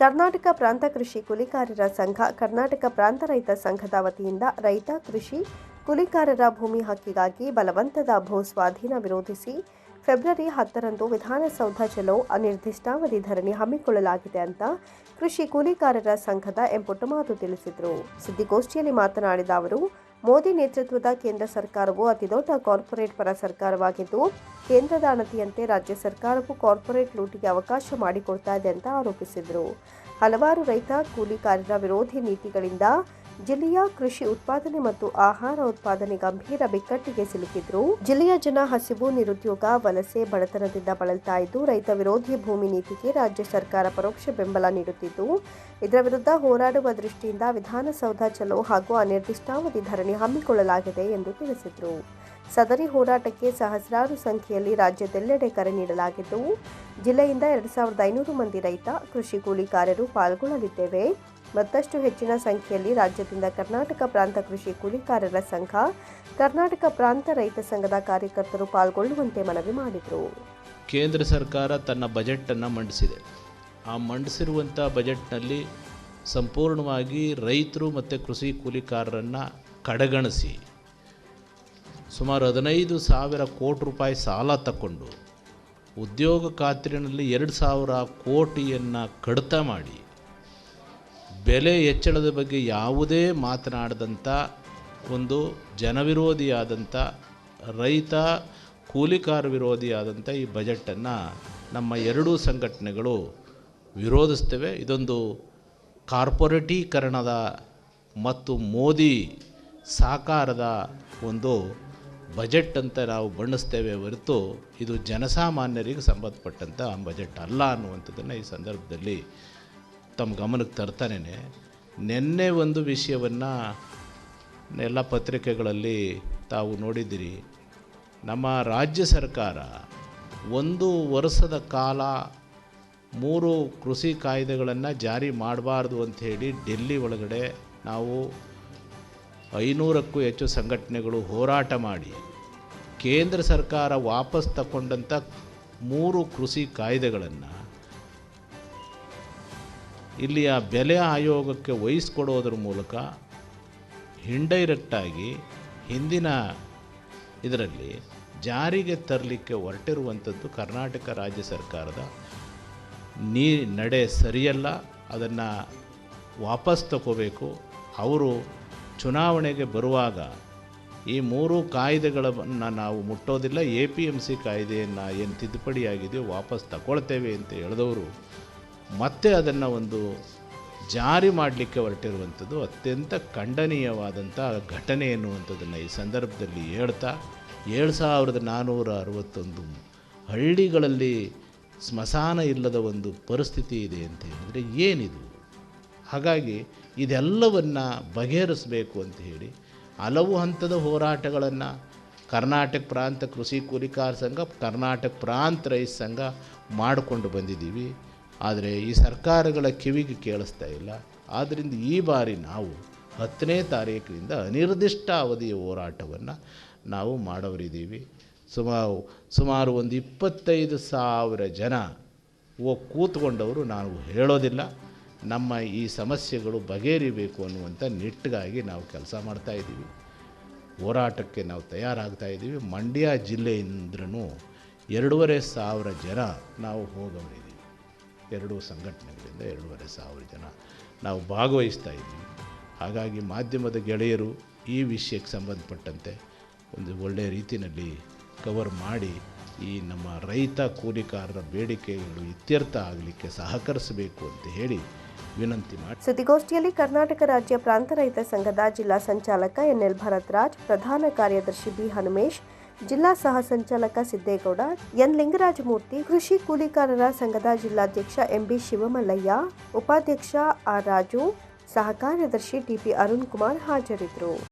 ಕರ್ನಾಟಕ ಪ್ರಾಂತ ಕೃಷಿ ಕೂಲಿಕಾರರ ಸಂಘ, ಕರ್ನಾಟಕ ಪ್ರಾಂತ ರೈತ ಸಂಘದ ವತಿಯಿಂದ ರೈತ ಕೃಷಿ ಕೂಲಿಕಾರರ ಭೂಮಿ ಹಕ್ಕಿಗಾಗಿ ಬಲವಂತದ ಭೂ ಸ್ವಾಧೀನ ವಿರೋಧಿಸಿ ಫೆಬ್ರವರಿ ಹತ್ತರಂದು ವಿಧಾನಸೌಧ ಚಲೋ ಅನಿರ್ದಿಷ್ಟಾವಧಿ ಧರಣಿ ಹಮ್ಮಿಕೊಳ್ಳಲಾಗಿದೆ ಅಂತ ಕೃಷಿ ಕೂಲಿಕಾರರ ಸಂಘದ ಎಂ ಪುಟ್ಟಮಾತು ತಿಳಿಸಿದರು. ಸುದ್ದಿಗೋಷ್ಠಿಯಲ್ಲಿ ಮಾತನಾಡಿದ ಅವರು, ಮೋದಿ ನೇತೃತ್ವದ ಕೇಂದ್ರ ಸರ್ಕಾರವು ಅತಿದೊಡ್ಡ ಕಾರ್ಪೊರೇಟ್ ಪರ ಸರ್ಕಾರವಾಗಿದ್ದು ಕೇಂದ್ರದ ಅಣತಿಯಂತೆ ರಾಜ್ಯ ಸರ್ಕಾರವು ಕಾರ್ಪೊರೇಟ್ ಲೂಟಿಗೆ ಅವಕಾಶ ಮಾಡಿಕೊಡ್ತಾ ಇದೆ ಅಂತ ಆರೋಪಿಸಿದರು. ಹಲವಾರು ರೈತ ಕೂಲಿ ಕೂಲಿಕಾರರ ವಿರೋಧಿ ನೀತಿಗಳಿಂದ ಜಿಲ್ಲೆಯ ಕೃಷಿ ಉತ್ಪಾದನೆ ಮತ್ತು ಆಹಾರ ಉತ್ಪಾದನೆ ಗಂಭೀರ ಬಿಕ್ಕಟ್ಟಿಗೆ ಸಿಲುಕಿದ್ರು. ಜಿಲ್ಲೆಯ ಜನ ಹಸಿವು ನಿರುದ್ಯೋಗ ವಲಸೆ ಬಡತನದಿಂದ ಬಳಲ್ತಾ ಇದ್ದು, ರೈತ ವಿರೋಧಿ ಭೂಮಿ ನೀತಿಗೆ ರಾಜ್ಯ ಸರ್ಕಾರ ಪರೋಕ್ಷ ಬೆಂಬಲ ನೀಡುತ್ತಿದ್ದು, ಇದರ ವಿರುದ್ಧ ಹೋರಾಡುವ ದೃಷ್ಟಿಯಿಂದ ವಿಧಾನಸೌಧ ಚಲೋ ಹಾಗೂ ಅನಿರ್ದಿಷ್ಟಾವಧಿ ಧರಣಿ ಹಮ್ಮಿಕೊಳ್ಳಲಾಗಿದೆ ಎಂದು ತಿಳಿಸಿದರು. ಸದರಿ ಹೋರಾಟಕ್ಕೆ ಸಹಸ್ರಾರು ಸಂಖ್ಯೆಯಲ್ಲಿ ರಾಜ್ಯದೆಲ್ಲೆಡೆ ಕರೆ ನೀಡಲಾಗಿದ್ದು, ಜಿಲ್ಲೆಯಿಂದ ಎರಡು ಸಾವಿರದ ಐನೂರು ಮಂದಿ ರೈತ, ಕೃಷಿ ಕೂಲಿಕಾರರು ಪಾಲ್ಗೊಳ್ಳಲಿದ್ದೇವೆ. ಮತ್ತಷ್ಟು ಹೆಚ್ಚಿನ ಸಂಖ್ಯೆಯಲ್ಲಿ ರಾಜ್ಯದಿಂದ ಕರ್ನಾಟಕ ಪ್ರಾಂತ ಕೃಷಿ ಕೂಲಿಕಾರರ ಸಂಘ, ಕರ್ನಾಟಕ ಪ್ರಾಂತ ರೈತ ಸಂಘದ ಕಾರ್ಯಕರ್ತರು ಪಾಲ್ಗೊಳ್ಳುವಂತೆ ಮನವಿ ಮಾಡಿದರು. ಕೇಂದ್ರ ಸರ್ಕಾರ ತನ್ನ ಬಜೆಟನ್ನು ಮಂಡಿಸಿದೆ. ಆ ಮಂಡಿಸಿರುವಂಥ ಬಜೆಟ್ನಲ್ಲಿ ಸಂಪೂರ್ಣವಾಗಿ ರೈತರು ಮತ್ತು ಕೃಷಿ ಕೂಲಿಕಾರರನ್ನು ಕಡೆಗಣಿಸಿ ಸುಮಾರು ಹದಿನೈದು ಸಾವಿರ ಕೋಟಿ ರೂಪಾಯಿ ಸಾಲ ತಗೊಂಡು ಉದ್ಯೋಗ ಖಾತ್ರಿನಲ್ಲಿ ಎರಡು ಸಾವಿರ ಕೋಟಿಯನ್ನು ಕಡಿತ ಮಾಡಿ ಬೆಲೆ ಹೆಚ್ಚಳದ ಬಗ್ಗೆ ಯಾವುದೇ ಮಾತನಾಡದಂಥ ಒಂದು ಜನವಿರೋಧಿಯಾದಂಥ ರೈತ, ಕೂಲಿಕಾರ ವಿರೋಧಿಯಾದಂಥ ಈ ಬಜೆಟನ್ನು ನಮ್ಮ ಎರಡೂ ಸಂಘಟನೆಗಳು ವಿರೋಧಿಸ್ತೇವೆ. ಇದೊಂದು ಕಾರ್ಪೊರೇಟೀಕರಣದ ಮತ್ತು ಮೋದಿ ಸಾಕಾರದ ಒಂದು ಬಜೆಟ್ ಅಂತ ನಾವು ಬಣ್ಣಿಸ್ತೇವೆ ಹೊರತು ಇದು ಜನಸಾಮಾನ್ಯರಿಗೆ ಸಂಬಂಧಪಟ್ಟಂಥ ಬಜೆಟ್ ಅಲ್ಲ ಅನ್ನುವಂಥದ್ದನ್ನು ಈ ಸಂದರ್ಭದಲ್ಲಿ ತಮ್ಮ ಗಮನಕ್ಕೆ ತರ್ತಾನೆ ನಿನ್ನೆ ಒಂದು ವಿಷಯವನ್ನು ಎಲ್ಲ ಪತ್ರಿಕೆಗಳಲ್ಲಿ ತಾವು ನೋಡಿದ್ದೀರಿ. ನಮ್ಮ ರಾಜ್ಯ ಸರ್ಕಾರ ಒಂದು ವರ್ಷದ ಕಾಲ ಮೂರು ಕೃಷಿ ಕಾಯ್ದೆಗಳನ್ನು ಜಾರಿ ಮಾಡಬಾರ್ದು ಅಂಥೇಳಿ ಡೆಲ್ಲಿ ಒಳಗಡೆ ನಾವು ಐನೂರಕ್ಕೂ ಹೆಚ್ಚು ಸಂಘಟನೆಗಳು ಹೋರಾಟ ಮಾಡಿ ಕೇಂದ್ರ ಸರ್ಕಾರ ವಾಪಸ್ ತಗೊಂಡಂಥ ಮೂರು ಕೃಷಿ ಕಾಯ್ದೆಗಳನ್ನು ಇಲ್ಲಿಯ ಬೆಲೆ ಆಯೋಗಕ್ಕೆ ವಹಿಸ್ಕೊಡೋದ್ರ ಮೂಲಕ ಇಂಡೈರೆಕ್ಟಾಗಿ ಹಿಂದಿನ ಇದರಲ್ಲಿ ಜಾರಿಗೆ ತರಲಿಕ್ಕೆ ಹೊರಟಿರುವಂಥದ್ದು ಕರ್ನಾಟಕ ರಾಜ್ಯ ಸರ್ಕಾರದ ನೀ ನಡೆ ಸರಿಯಲ್ಲ, ಅದನ್ನು ವಾಪಸ್ ತಗೋಬೇಕು. ಅವರು ಚುನಾವಣೆಗೆ ಬರುವಾಗ ಈ ಮೂರು ಕಾಯ್ದೆಗಳನ್ನು ನಾವು ಮುಟ್ಟೋದಿಲ್ಲ. ಎ ಪಿ ಎಂ ಸಿ ಕಾಯ್ದೆಯನ್ನು ಏನು ತಿದ್ದುಪಡಿಯಾಗಿದೆಯೋ ವಾಪಸ್ ತಗೊಳ್ತೇವೆ ಅಂತ ಹೇಳಿದವರು ಮತ್ತೆ ಅದನ್ನು ಒಂದು ಜಾರಿ ಮಾಡಲಿಕ್ಕೆ ಹೊರಟಿರುವಂಥದ್ದು ಅತ್ಯಂತ ಖಂಡನೀಯವಾದಂಥ ಘಟನೆ ಎನ್ನುವಂಥದ್ದನ್ನು ಈ ಸಂದರ್ಭದಲ್ಲಿ ಹೇಳ್ತಾ, ಏಳು ಸಾವಿರದ ನಾನ್ನೂರ ಅರವತ್ತೊಂದು ಹಳ್ಳಿಗಳಲ್ಲಿ ಸ್ಮಶಾನ ಇಲ್ಲದ ಒಂದು ಪರಿಸ್ಥಿತಿ ಇದೆ ಅಂತ ಹೇಳಿದರೆ ಏನಿದು? ಹಾಗಾಗಿ ಇದೆಲ್ಲವನ್ನು ಬಗೆಹರಿಸಬೇಕು ಅಂತ ಹೇಳಿ ಹಲವು ಹಂತದ ಹೋರಾಟಗಳನ್ನು ಕರ್ನಾಟಕ ಪ್ರಾಂತ ಕೃಷಿ ಕೂಲಿಕಾರ ಸಂಘ, ಕರ್ನಾಟಕ ಪ್ರಾಂತ ರೈತ ಸಂಘ ಮಾಡಿಕೊಂಡು ಬಂದಿದ್ದೀವಿ. ಆದರೆ ಈ ಸರ್ಕಾರಗಳ ಕಿವಿಗೆ ಕೇಳಿಸ್ತಾ ಇಲ್ಲ. ಆದ್ದರಿಂದ ಈ ಬಾರಿ ನಾವು ಹತ್ತನೇ ತಾರೀಕಿನಿಂದ ಅನಿರ್ದಿಷ್ಟ ಅವಧಿಯ ಹೋರಾಟವನ್ನು ನಾವು ಮಾಡೋರಿದ್ದೀವಿ. ಸುಮಾರು ಸುಮಾರು ಒಂದು ಇಪ್ಪತ್ತೈದು ಸಾವಿರ ಜನ ಓ ಕೂತ್ಕೊಂಡವರು ನಾವು ಹೇಳೋದಿಲ್ಲ. ನಮ್ಮ ಈ ಸಮಸ್ಯೆಗಳು ಬಗೆಹರಿಬೇಕು ಅನ್ನುವಂಥ ನಿಟ್ಟಿಗಾಗಿ ನಾವು ಕೆಲಸ ಮಾಡ್ತಾಯಿದ್ದೀವಿ ಹೋರಾಟಕ್ಕೆ ನಾವು ತಯಾರಾಗ್ತಾ ಇದ್ದೀವಿ. ಮಂಡ್ಯ ಜಿಲ್ಲೆಯಿಂದ್ರೂ ಎರಡೂವರೆ ಸಾವಿರ ಜನ ನಾವು ಹೋಗೋರಿದ್ದೀವಿ ಎರಡೂ ಸಂಘಟನೆಗಳಿಂದ ಎರಡೂವರೆ ಸಾವಿರ ಜನ ನಾವು ಭಾಗವಹಿಸ್ತಾ ಇದ್ದೀವಿ ಹಾಗಾಗಿ ಮಾಧ್ಯಮದ ಗೆಳೆಯರು ಈ ವಿಷಯಕ್ಕೆ ಸಂಬಂಧಪಟ್ಟಂತೆ ಒಂದು ಒಳ್ಳೆಯ ರೀತಿಯಲ್ಲಿ ಕವರ್ ಮಾಡಿ ಈ ನಮ್ಮ ರೈತ ಕೂಲಿಕಾರರ ಬೇಡಿಕೆಗಳು ಇತ್ಯರ್ಥ ಆಗಲಿಕ್ಕೆ ಸಹಕರಿಸಬೇಕು ಅಂತ ಹೇಳಿ ವಿನಂತಿ ಮಾಡಿ, ಸುದ್ದಿಗೋಷ್ಠಿಯಲ್ಲಿ ಕರ್ನಾಟಕ ರಾಜ್ಯ ಪ್ರಾಂತ ರೈತ ಸಂಘದ ಜಿಲ್ಲಾ ಸಂಚಾಲಕ ಎನ್ಎಲ್ ಭರತ್ರಾಜ್, ಪ್ರಧಾನ ಕಾರ್ಯದರ್ಶಿ ಬಿ ಹನುಮೇಶ್ ಜಿಲ್ಲಾ ಸಹ ಸಂಚಾಲಕ ಸಿದ್ದೇಗೌಡ, ಎನ್. ಲಿಂಗರಾಜಮೂರ್ತಿ, ಕೃಷಿ ಕೂಲಿಕಾರರ ಸಂಘದ ಜಿಲ್ಲಾಧ್ಯಕ್ಷ ಎಂಬಿ ಶಿವಮಲ್ಲಯ್ಯ, ಉಪಾಧ್ಯಕ್ಷ ಆರ್. ರಾಜು, ಸಹ ಕಾರ್ಯದರ್ಶಿ ಟಿಪಿ ಅರುಣ್ ಕುಮಾರ್ ಹಾಜರಿದ್ದರು.